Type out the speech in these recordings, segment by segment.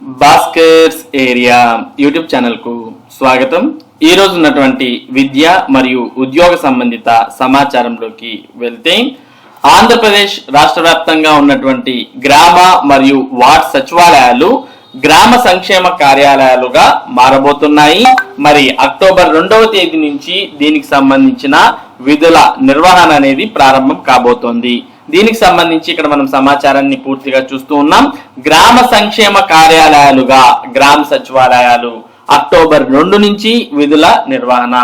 Bhaskar's area YouTube ఛానల్కు స్వాగతం. ఈ రోజు ఉన్నటువంటి విద్య మరియు ఉద్యోగ సంబంధిత సమాచారంలోకి వెళ్తే ఆంధ్రప్రదేశ్ రాష్ట్ర వ్యాప్తంగా ఉన్నటువంటి గ్రామ మరియు వార్డ్ సచివాలయాలు గ్రామ సంక్షేమ కార్యాలయాలుగా మారబోతున్నాయి. మరి అక్టోబర్ రెండవ తేదీ నుంచి దీనికి సంబంధించిన విధుల నిర్వహణ అనేది ప్రారంభం కాబోతోంది. దీనికి సంబంధించి ఇక్కడ మనం సమాచారాన్ని పూర్తిగా చూస్తూ ఉన్నాం. గ్రామ సంక్షేమ కార్యాలయాలుగా గ్రామ సచివాలయాలు అక్టోబర్ రెండు నుంచి విధుల నిర్వహణ.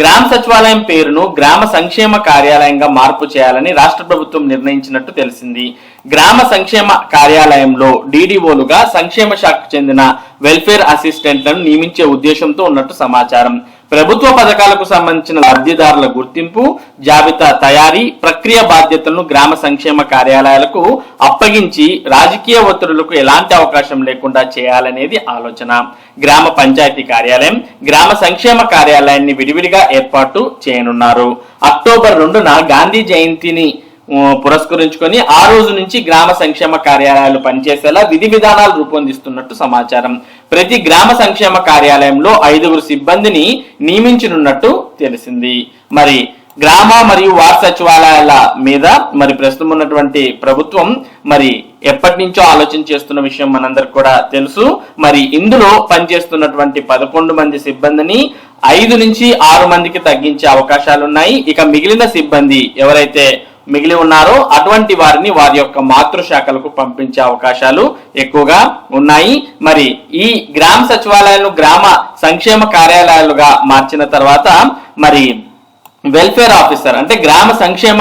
గ్రామ సచివాలయం పేరును గ్రామ సంక్షేమ కార్యాలయంగా మార్పు చేయాలని రాష్ట్ర ప్రభుత్వం నిర్ణయించినట్టు తెలిసింది. గ్రామ సంక్షేమ కార్యాలయంలో డీడీఓలుగా సంక్షేమ శాఖకు చెందిన వెల్ఫేర్ అసిస్టెంట్లను నియమించే ఉద్దేశంతో ఉన్నట్టు సమాచారం. ప్రభుత్వ పథకాలకు సంబంధించిన లబ్ధిదారుల గుర్తింపు జాబితా తయారీ ప్రక్రియ బాధ్యతలను గ్రామ సంక్షేమ కార్యాలయాలకు అప్పగించి రాజకీయ ఒత్తిడులకు ఎలాంటి అవకాశం లేకుండా చేయాలనేది ఆలోచన. గ్రామ పంచాయతీ కార్యాలయం గ్రామ సంక్షేమ కార్యాలయాన్ని విడివిడిగా ఏర్పాటు చేయనున్నారు. అక్టోబర్ రెండున గాంధీ జయంతిని పురస్కరించుకొని ఆ రోజు నుంచి గ్రామ సంక్షేమ కార్యాలయాలు పనిచేసేలా విధి విధానాలు రూపొందిస్తున్నట్టు సమాచారం. ప్రతి గ్రామ సంక్షేమ కార్యాలయంలో ఐదుగురు సిబ్బందిని నియమించనున్నట్టు తెలిసింది. మరి గ్రామ మరియు వార్డ్ సచివాలయాల మీద మరి ప్రస్తుతం ఉన్నటువంటి ప్రభుత్వం మరి ఎప్పటి నుంచో ఆలోచన చేస్తున్న విషయం మనందరికి కూడా తెలుసు. మరి ఇందులో పనిచేస్తున్నటువంటి పదకొండు మంది సిబ్బందిని ఐదు నుంచి ఆరు మందికి తగ్గించే అవకాశాలు ఉన్నాయి ఇక మిగిలిన సిబ్బంది ఎవరైతే మిగిలి ఉన్నారో. అటువంటి వారిని వారి యొక్క మాతృశాఖలకు పంపించే అవకాశాలు ఎక్కువగా ఉన్నాయి. మరి ఈ గ్రామ సచివాలయాలను గ్రామ సంక్షేమ కార్యాలయాలుగా మార్చిన తర్వాత మరి వెల్ఫేర్ ఆఫీసర్ అంటే గ్రామ సంక్షేమ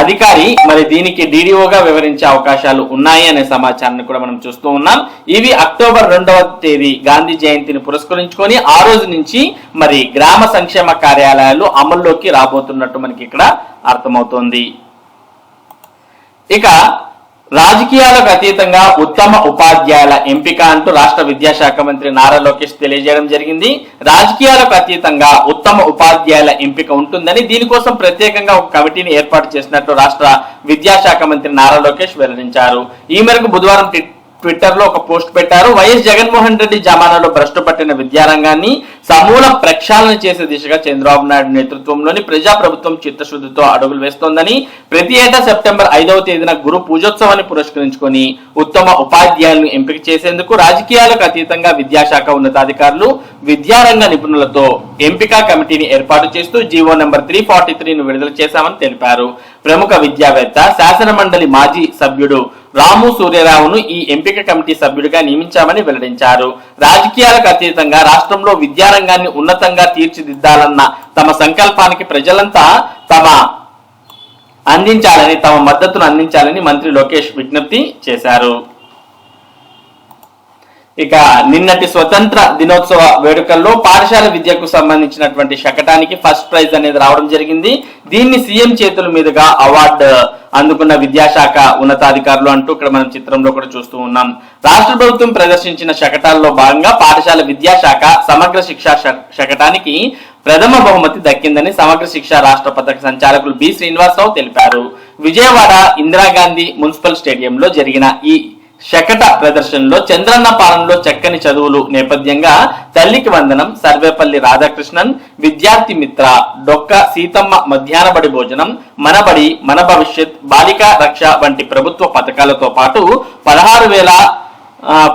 అధికారి మరి దీనికి డీడీఓగా వివరించే అవకాశాలు ఉన్నాయి అనే సమాచారాన్ని కూడా మనం చూస్తూ ఉన్నాం. ఇవి అక్టోబర్ రెండవ తేదీ గాంధీ జయంతిని పురస్కరించుకొని ఆ రోజు నుంచి మరి గ్రామ సంక్షేమ కార్యాలయాలు అమల్లోకి రాబోతున్నట్టు మనకి ఇక్కడ అర్థమవుతోంది. ఇక రాజకీయాలకు అతీతంగా ఉత్తమ ఉపాధ్యాయుల ఎంపిక అంటూ రాష్ట్ర విద్యాశాఖ మంత్రి నారా లోకేష్ తెలియజేయడం జరిగింది. రాజకీయాలకు అతీతంగా ఉత్తమ ఉపాధ్యాయుల ఎంపిక ఉంటుందని దీనికోసం ప్రత్యేకంగా ఒక కమిటీని ఏర్పాటు చేసినట్లు రాష్ట్ర విద్యాశాఖ మంత్రి నారా లోకేష్ వెల్లడించారు. ఈ మేరకు బుధవారం ట్విట్టర్లో ఒక పోస్ట్ పెట్టారు. వైఎస్ జగన్మోహన్ రెడ్డి జమానాలో భ్రష్టు పట్టిన విద్యారంగాన్ని సమూల ప్రక్షాళన చేసే దిశగా చంద్రబాబు నాయుడు నేతృత్వంలోని ప్రజాప్రభుత్వం చిత్తశుద్ధితో అడుగులు వేస్తోందని ప్రతి ఏటా సెప్టెంబర్ ఐదవ తేదీన గురు పూజోత్సవాన్ని పురస్కరించుకొని ఉత్తమ ఉపాధ్యాయులను ఎంపిక చేసేందుకు రాజకీయాలకు అతీతంగా విద్యాశాఖ ఉన్నతాధికారులు విద్యారంగ నిపుణులతో ఎంపిక కమిటీని ఏర్పాటు చేస్తూ జీవో నెంబర్ త్రీ ఫార్టీ త్రీను విడుదల చేశామని తెలిపారు. ప్రముఖ విద్యావేత్త శాసన మండలి మాజీ సభ్యుడు రాము సూర్యరావును ఈ ఎంపిక కమిటీ సభ్యుడిగా నియమించామని వెల్లడించారు. రాజకీయాలకు అతీతంగా రాష్ట్రంలో విద్యారంగాన్ని ఉన్నతంగా తీర్చిదిద్దాలన్న తమ సంకల్పానికి ప్రజలంతా తమ అందించాలని తమ మద్దతును అందించాలని మంత్రి లోకేష్ విజ్ఞప్తి చేశారు. ఇక నిన్నటి స్వతంత్ర దినోత్సవ వేడుకల్లో పాఠశాల విద్యకు సంబంధించినటువంటి శకటానికి ఫస్ట్ ప్రైజ్ అనేది రావడం జరిగింది. దీన్ని సీఎం చేతుల మీదుగా అవార్డు అందుకున్న విద్యాశాఖ ఉన్నతాధికారులు అంటూ ఇక్కడ మనం చిత్రంలో కూడా చూస్తూ ఉన్నాం. రాష్ట్ర ప్రభుత్వం ప్రదర్శించిన శకటాల్లో భాగంగా పాఠశాల విద్యాశాఖ సమగ్ర శిక్షా శ- శకటానికి ప్రథమ బహుమతి దక్కిందని సమగ్ర శిక్ష రాష్ట్ర పథక సంచాలకులు బి శ్రీనివాసరావు తెలిపారు. విజయవాడ ఇందిరాగాంధీ మున్సిపల్ స్టేడియంలో జరిగిన ఈ శకట ప్రదర్శనలో చంద్రన్న పాలనలో చక్కని చదువులు నేపథ్యంగా తల్లికి వందనం సర్వేపల్లి రాధాకృష్ణన్ విద్యార్థి మిత్ర డొక్క సీతమ్మ మధ్యాహ్నబడి భోజనం మనబడి మన భవిష్యత్ బాలికా రక్ష వంటి ప్రభుత్వ పథకాలతో పాటు పదహారు వేల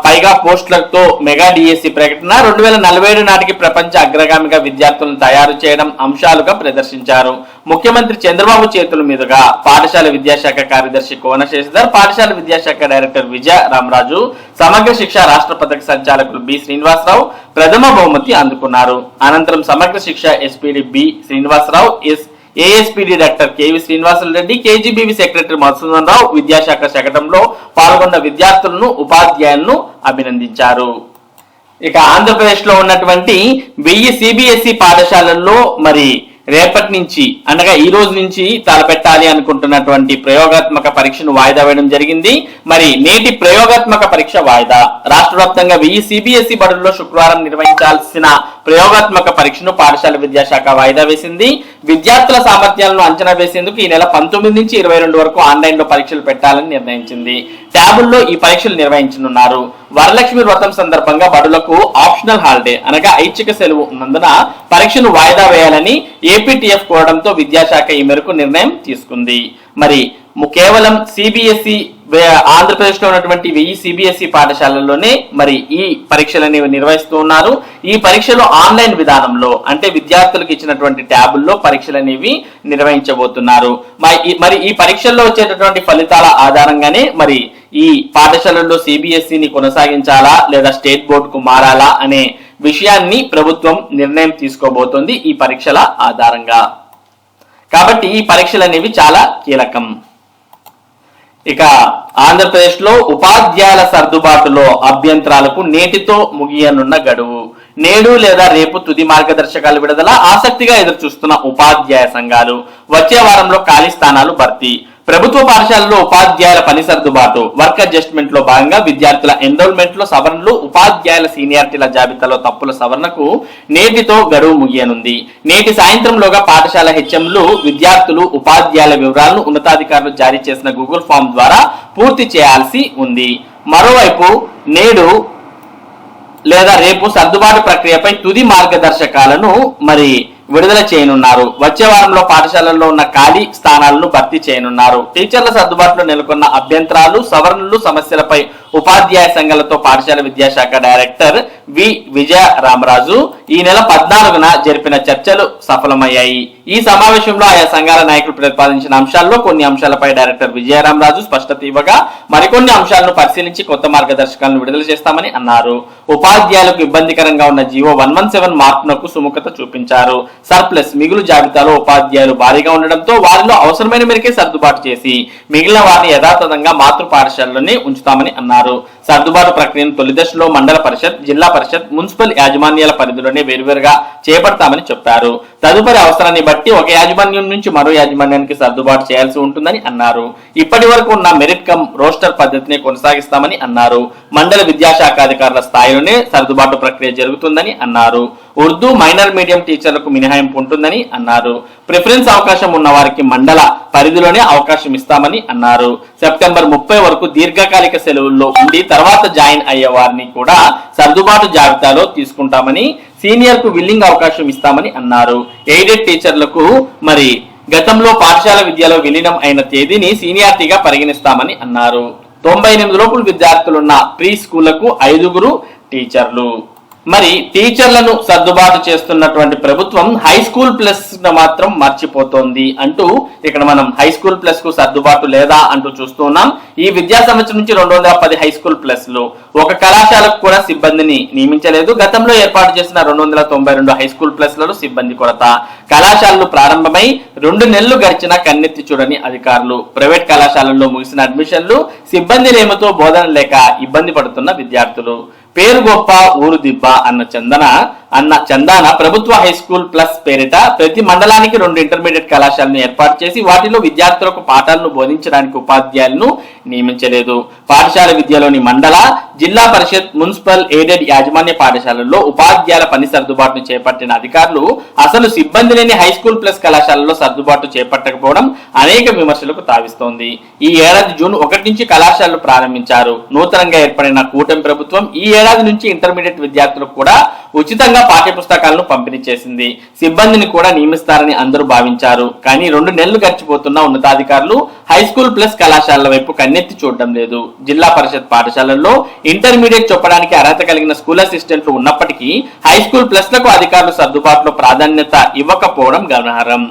పైగా పోస్టులతో మెగా డిఎస్సి ప్రకటన రెండు వేల నలభై ఏడు నాటికి ప్రపంచ అగ్రగామిగా విద్యార్థులను తయారు చేయడం అంశాలుగా ప్రదర్శించారు. ముఖ్యమంత్రి చంద్రబాబు చేతుల మీదుగా పాఠశాల విద్యాశాఖ కార్యదర్శి కోన శశిధర్ పాఠశాల విద్యాశాఖ డైరెక్టర్ విజయ రామరాజు సమగ్ర శిక్ష రాష్ట్ర పథక సంచాలకులు బి శ్రీనివాసరావు ప్రథమ బహుమతి అందుకున్నారు. అనంతరం Samagra Shiksha SPD B Srinivasarao S ASPD director KV Srinivasulu Reddy KGBV secretary Madhusudan Rao విద్యాశాఖ శకటంలో పాల్గొన్న విద్యార్థులను ఉపాధ్యాయులను అభినందించారు. ఇక ఆంధ్రప్రదేశ్లో ఉన్నటువంటి వెయ్యి సిబిఎస్ఈ పాఠశాలల్లో మరి రేపటి నుంచి అనగా ఈ రోజు నుంచి తలపెట్టాలి అనుకుంటున్నటువంటి ప్రయోగాత్మక పరీక్షను వాయిదా వేయడం జరిగింది. మరి నేటి ప్రయోగాత్మక పరీక్ష వాయిదా. రాష్ట్ర వ్యాప్తంగా వెయ్యి సిబిఎస్ఈ బడుల్లో శుక్రవారం నిర్వహించాల్సిన ప్రయోగాత్మక పరీక్షను పాఠశాల విద్యాశాఖ వాయిదా వేసింది. విద్యార్థుల సామర్థ్యాలను అంచనా వేసేందుకు ఈ నెల పంతొమ్మిది నుంచి ఇరవై రెండు వరకు ఆన్లైన్లో పరీక్షలు పెట్టాలని నిర్ణయించింది. ట్యాబుల్లో ఈ పరీక్షలు నిర్వహించనున్నారు. వరలక్ష్మి వ్రతం సందర్భంగా బడులకు ఆప్షనల్ హాలిడే అనగా ఐచ్ఛిక సెలవు ఉన్నందున పరీక్షను వాయిదా వేయాలని ఏపీటీఎఫ్ కోరడంతో విద్యాశాఖ ఈ మేరకు నిర్ణయం తీసుకుంది. మరి కేవలం సిబిఎస్ఈ ఆంధ్రప్రదేశ్లో ఉన్నటువంటి వెయ్యి సిబిఎస్ఈ పాఠశాలల్లోనే మరి ఈ పరీక్షలు అనేవి నిర్వహిస్తూ ఉన్నారు. ఈ పరీక్షలు ఆన్లైన్ విధానంలో అంటే విద్యార్థులకు ఇచ్చినటువంటి ట్యాబుల్లో పరీక్షలు అనేవి నిర్వహించబోతున్నారు. మరి ఈ- మరి ఈ పరీక్షల్లో వచ్చేటటువంటి ఫలితాల ఆధారంగానే మరి ఈ పాఠశాలల్లో సిబిఎస్ఈని కొనసాగించాలా లేదా స్టేట్ బోర్డుకు మారాలా అనే విషయాన్ని ప్రభుత్వం నిర్ణయం తీసుకోబోతోంది ఈ పరీక్షల ఆధారంగా. కాబట్టి ఈ పరీక్షలు అనేవి చాలా కీలకం. ఇక ఆంధ్రప్రదేశ్లో ఉపాధ్యాయుల సర్దుబాటులో అభ్యంతరాలకు నేటితో ముగియనున్న గడువు. నేడు లేదా రేపు తుది మార్గదర్శకాలు విడుదల ఆసక్తిగా ఎదురు చూస్తున్న ఉపాధ్యాయ సంఘాలు. వచ్చే వారంలో ఖాళీ స్థానాలు భర్తీ. ప్రభుత్వ పాఠశాలలో ఉపాధ్యాయుల పని సర్దుబాటు వర్క్ అడ్జస్ట్మెంట్లో భాగంగా విద్యార్థుల ఎన్రోల్మెంట్లో సవరణలు ఉపాధ్యాయుల సీనియారిటీల జాబితాలో తప్పుల సవరణకు నేటితో గడువు ముగియనుంది. నేటి సాయంత్రంలోగా పాఠశాల హెచ్ఎంలు విద్యార్థులు ఉపాధ్యాయుల వివరాలను ఉన్నతాధికారులు జారీ చేసిన గూగుల్ ఫామ్ ద్వారా పూర్తి చేయాల్సి ఉంది. మరోవైపు నేడు లేదా రేపు సర్దుబాటు ప్రక్రియపై తుది మార్గదర్శకాలను మరి విడుదల చేయనున్నారు. వచ్చే వారంలో పాఠశాలల్లో ఉన్న ఖాళీ స్థానాలను భర్తీ చేయనున్నారు. టీచర్ల సర్దుబాటులో నెలకొన్న అభ్యంతరాలు సవరణలు సమస్యలపై ఉపాధ్యాయ సంఘాలతో పాఠశాల విద్యాశాఖ డైరెక్టర్ వి విజయ రామరాజు ఈ నెల పద్నాలుగున జరిపిన చర్చలు సఫలమయ్యాయి. ఈ సమావేశంలో ఆయా సంఘాల నాయకులు ప్రతిపాదించిన అంశాల్లో కొన్ని అంశాలపై డైరెక్టర్ విజయరామరాజు స్పష్టత ఇవ్వగా మరికొన్ని అంశాలను పరిశీలించి కొత్త మార్గదర్శకాలను విడుదల చేస్తామని అన్నారు. ఉపాధ్యాయులకు ఇబ్బందికరంగా ఉన్న జీవో వన్ వన్ సెవెన్ మార్పునకు సుముఖత చూపించారు. సర్ప్లస్ మిగులు జాబితాలో ఉపాధ్యాయులు భారీగా ఉండడంతో వారిలో అవసరమైన మేరకే సర్దుబాటు చేసి మిగిలిన వారిని యథాతథంగా మాతృ పాఠశాలలోనే ఉంచుతామని అన్నారు. సర్దుబాటు ప్రక్రియను తొలి దశలో మండల పరిషత్ జిల్లా పరిషత్ మున్సిపల్ యాజమాన్యాల పరిధిలోనే వేరువేరుగా చేపడతామని చెప్పారు. తదుపరి అవసరాన్ని బట్టి ఒక యాజమాన్యం నుంచి మరో యాజమాన్యానికి సర్దుబాటు చేయాల్సి ఉంటుందని అన్నారు. ఇప్పటి వరకు ఉన్న మెరిట్ కమ్ రోస్టర్ పద్ధతిని కొనసాగిస్తామని అన్నారు. మండల విద్యాశాఖ అధికారుల స్థాయిలోనే సర్దుబాటు ప్రక్రియ జరుగుతుందని అన్నారు. ఉర్దూ మైనర్ మీడియం టీచర్లకు మినహాయింపు ఉంటుందని అన్నారు. ప్రిఫరెన్స్ అవకాశం ఉన్న వారికి మండల పరిధిలోనే అవకాశం ఇస్తామని అన్నారు. సెప్టెంబర్ ముప్పై వరకు దీర్ఘకాలిక సెలవుల్లో ఉండి తర్వాత జాయిన్ అయ్యే వారిని కూడా సర్దుబాటు జాబితాలో తీసుకుంటామని సీనియర్కు విల్లింగ్ అవకాశం ఇస్తామని అన్నారు. ఎయిడెడ్ టీచర్లకు మరి గతంలో పాఠశాల విద్యలో విలీనం అయిన తేదీని సీనియారిటీగా పరిగణిస్తామని అన్నారు. తొంభై ఎనిమిది లోపుల విద్యార్థులున్న ప్రీ స్కూళ్ళకు ఐదుగురు టీచర్లు. మరి టీచర్లను సర్దుబాటు చేస్తున్నటువంటి ప్రభుత్వం హై స్కూల్ ప్లస్ను మాత్రం మర్చిపోతోంది అంటూ ఇక్కడ మనం హై స్కూల్ ప్లస్కు సర్దుబాటు లేదా అంటూ చూస్తున్నాం ఈ విద్యా సంవత్సరం నుంచి రెండు వందల పది హై స్కూల్ ప్లస్లో. ఒక కళాశాలకు కూడా సిబ్బందిని నియమించలేదు. గతంలో ఏర్పాటు చేసిన రెండు వందల తొంభై రెండు హై స్కూల్ ప్లస్లలో సిబ్బంది కొరత. కళాశాలలు ప్రారంభమై రెండు నెలలు గడిచిన కన్నెత్తి చూడని అధికారులు. ప్రైవేట్ కళాశాలల్లో ముగిసిన అడ్మిషన్లు సిబ్బంది నియమతో బోధన లేక ఇబ్బంది పడుతున్న విద్యార్థులు. పేరు గొప్ప ఊరు దిబ్బ అన్న చందన అన్న చందాన ప్రభుత్వ హై స్కూల్ ప్లస్ పేరిట ప్రతి మండలానికి రెండు ఇంటర్మీడియట్ కళాశాలను ఏర్పాటు చేసి వాటిలో విద్యార్థులకు పాఠాలను బోధించడానికి ఉపాధ్యాయులను నియమించలేదు. పాఠశాల విద్యలోని మండల జిల్లా పరిషత్ మున్సిపల్ ఎయిడెడ్ యాజమాన్య పాఠశాలల్లో ఉపాధ్యాయుల పని సర్దుబాటును చేపట్టిన అధికారులు అసలు సిబ్బంది లేని హై స్కూల్ ప్లస్ కళాశాలలో సర్దుబాటు చేపట్టకపోవడం అనేక విమర్శలకు తావిస్తోంది. ఈ ఏడాది జూన్ ఒకటి నుంచి కళాశాలలు ప్రారంభించారు. నూతనంగా ఏర్పడిన కూటమి ప్రభుత్వం ఈ ఏడాది నుంచి ఇంటర్మీడియట్ విద్యార్థులకు కూడా ఉచితంగా పాఠ్య పుస్తకాలను పంపిణీ చేసింది. సిబ్బందిని కూడా నియమిస్తారని అందరూ భావించారు. కానీ రెండు నెలలు గడిచిపోతున్న ఉన్నతాధికారులు హై స్కూల్ ప్లస్ కళాశాలల వైపు కన్నెత్తి చూడడం లేదు. జిల్లా పరిషత్ పాఠశాలల్లో ఇంటర్మీడియట్ చెప్పడానికి అర్హత కలిగిన స్కూల్ అసిస్టెంట్లు ఉన్నప్పటికీ హై స్కూల్ ప్లస్లకు అధికారులు సర్దుబాటులో ప్రాధాన్యత ఇవ్వకపోవడం గమనార్హం.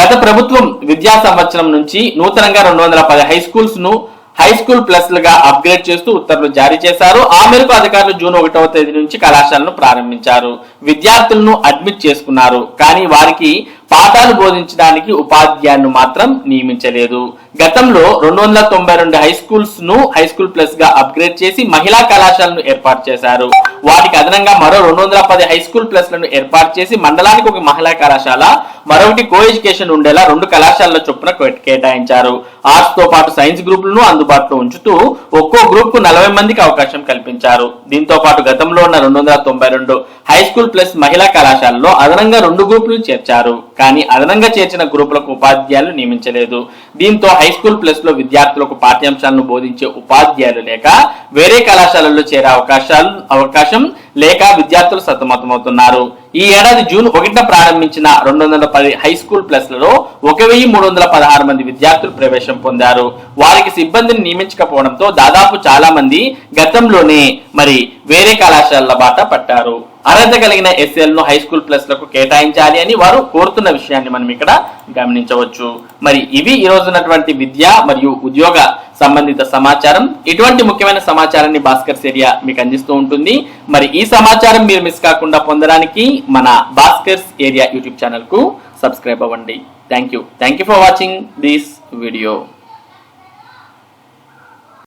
గత ప్రభుత్వం విద్యా సంవత్సరం నుంచి నూతనంగా రెండు వందల పది హై స్కూల్స్ను హై స్కూల్ ప్లస్ లుగా అప్గ్రేడ్ చేస్తూ ఉత్తర్వులు జారీ చేశారు. ఆ మేరకు అధికారులు జూన్ ఒకటవ తేదీ నుంచి కళాశాలను ప్రారంభించారు. విద్యార్థులను అడ్మిట్ చేసుకున్నారు. కానీ వారికి పాఠాలు బోధించడానికి ఉపాధ్యాయులను మాత్రం నియమించలేదు. గతంలో రెండు వందల తొంభై రెండు హై స్కూల్స్ను హై స్కూల్ ప్లస్గా అప్గ్రేడ్ చేసి మహిళా కళాశాలను ఏర్పాటు చేశారు. వాటికి అదనంగా మరో రెండు వందల పది హై స్కూల్ ప్లస్లను ఏర్పాటు చేసి మండలానికి ఒక మహిళా కళాశాల మరొకటి కో ఎడ్యుకేషన్ ఉండేలా రెండు కళాశాలల చొప్పున కేటాయించారు. ఆర్ట్స్తో పాటు సైన్స్ గ్రూపులను అందుబాటులో ఉంచుతూ ఒక్కో గ్రూప్కు నలభై మందికి అవకాశం కల్పించారు. దీంతో పాటు గతంలో ఉన్న రెండు వందల తొంభై రెండు హై స్కూల్ ప్లస్ మహిళా కళాశాలలో అదనంగా రెండు గ్రూపులు చేర్చారు. కానీ అదనంగా చేర్చిన గ్రూపులకు ఉపాధ్యాయులు నియమించలేదు. దీంతో హై స్కూల్ ప్లస్లో విద్యార్థులకు పాఠ్యాంశాలను బోధించే ఉపాధ్యాయులు లేక వేరే కళాశాలల్లో చేరే అవకాశాలు అవకాశం లేక విద్యార్థులు సతమతమవుతున్నారు. ఈ ఏడాది జూన్ ఒకటిన ప్రారంభించిన రెండు వందల పది హై స్కూల్ ప్లస్లలో ఒక వెయ్యి మూడు వందల పదహారు మంది విద్యార్థులు ప్రవేశం పొందారు. వారికి సిబ్బందిని నియమించకపోవడంతో దాదాపు చాలా మంది గతంలోనే మరి వేరే కళాశాలల బాట పట్టారు. అర్హత కలిగిన ఎస్ఎల్ను హై స్కూల్ ప్లస్లకు కేటాయించాలి అని వారు కోరుతున్న విషయాన్ని మనం ఇక్కడ గమనించవచ్చు. మరి ఇవి ఈ రోజు ఉన్నటువంటి విద్య మరియు ఉద్యోగ సంబంధిత సమాచారం. ఇటువంటి ముఖ్యమైన సమాచారాన్ని భాస్కర్ ఏరియా మీకు అందిస్తూ ఉంటుంది. మరి ఈ సమాచారం మీరు మిస్ కాకుండా పొందడానికి మన భాస్కర్స్ ఏరియా యూట్యూబ్ ఛానల్కు సబ్స్క్రైబ్ అవ్వండి. Thank you thank you for watching this video